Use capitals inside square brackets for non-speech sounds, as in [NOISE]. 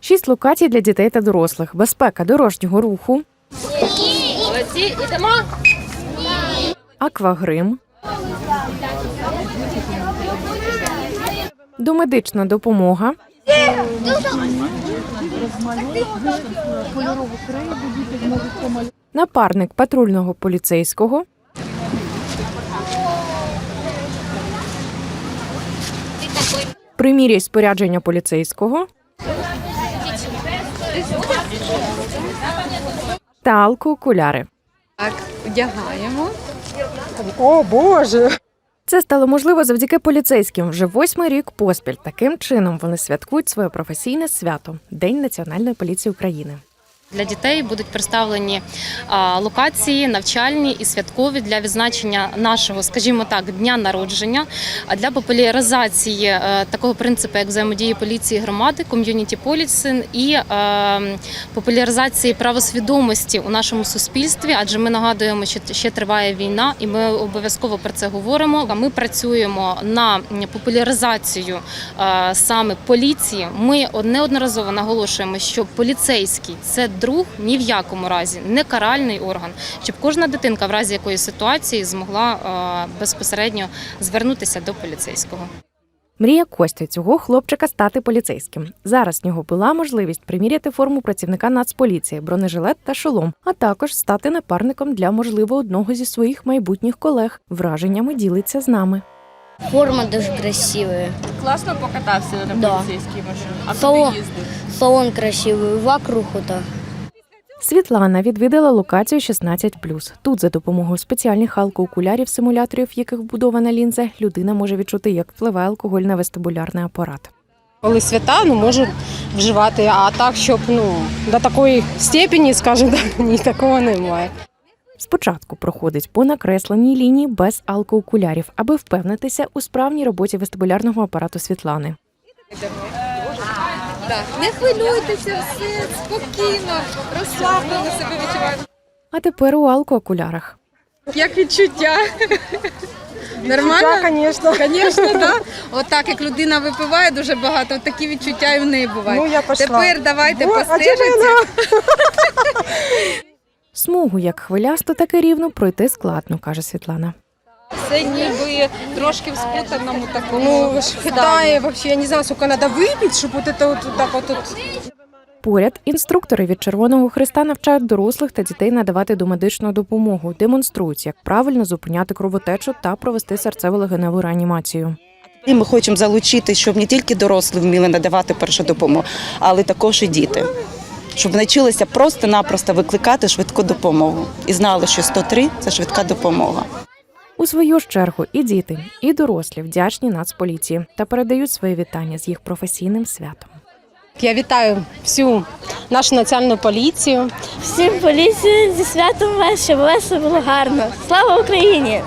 Шість локацій для дітей та дорослих, безпека дорожнього руху, Молодці, ідемо. аквагрим, домедична допомога, напарник патрульного поліцейського, приміряй спорядження поліцейського та алкоокуляри. Так, вдягаємо. О, Боже! Це стало можливо завдяки поліцейським вже восьмий рік поспіль. Таким чином вони святкують своє професійне свято День Національної поліції України. Для дітей будуть представлені локації навчальні і святкові для відзначення нашого, скажімо так, дня народження. А для популяризації е, такого принципу, як взаємодії поліції громади, ком'юніті полісин і е, популяризації правосвідомості у нашому суспільстві, адже ми нагадуємо, що ще триває війна, і ми обов'язково про це говоримо. Ми працюємо на популяризацію е, саме поліції. Ми неодноразово наголошуємо, що поліцейський це друг ні в якому разі, не каральний орган, щоб кожна дитинка в разі якоїсь ситуації змогла е, безпосередньо звернутися до поліцейського. Мрія Костя цього хлопчика стати поліцейським. Зараз в нього була можливість приміряти форму працівника Нацполіції, бронежилет та шолом, а також стати напарником для можливо одного зі своїх майбутніх колег. Враженнями ділиться з нами. Форма дуже красивая. Класно покатався на Да. поліцейській машині. А Салон. Салон красивий, вокруг так. Світлана відвідала локацію 16+. Тут за допомогою спеціальних алкоокулярів, симуляторів, в яких вбудована лінза, людина може відчути, як впливає алкоголь на вестибулярний апарат. Коли свята, ну можу вживати, а так, щоб ну до такої степені, скажімо так, ні, такого немає. Спочатку проходить по накресленій лінії без алкоокулярів, аби впевнитися у справній роботі вестибулярного апарату Світлани. Так, не хвилюйтеся, все спокійно, розслаблено себе відчуваємо. А тепер у алкоокулярах. Як відчуття? Нормально? Звісно. Звісно, так. Отак, як людина випиває дуже багато, от такі відчуття і в неї бувають. Ну, я пішла. Тепер давайте Бо- а чого постежиться. [LAUGHS] Смугу як хвилясто, так і рівно пройти складно, каже Світлана. Все ніби трошки в спутаному такому. Ну, хитає, вообще, я не знаю, сколько надо випити, щоб от это вот так от Поряд інструктори від Червоного Христа навчають дорослих та дітей надавати домедичну допомогу, демонструють, як правильно зупиняти кровотечу та провести серцево-легеневу реанімацію. І ми хочемо залучити, щоб не тільки дорослі вміли надавати першу допомогу, але також і діти. Щоб навчилися просто-напросто викликати швидку допомогу і знали, що 103 – це швидка допомога. У свою ж чергу і діти, і дорослі вдячні Нацполіції та передають свої вітання з їх професійним святом. я вітаю всю нашу національну поліцію. Всім поліцію зі святом вас, щоб у вас було гарно. Слава Україні!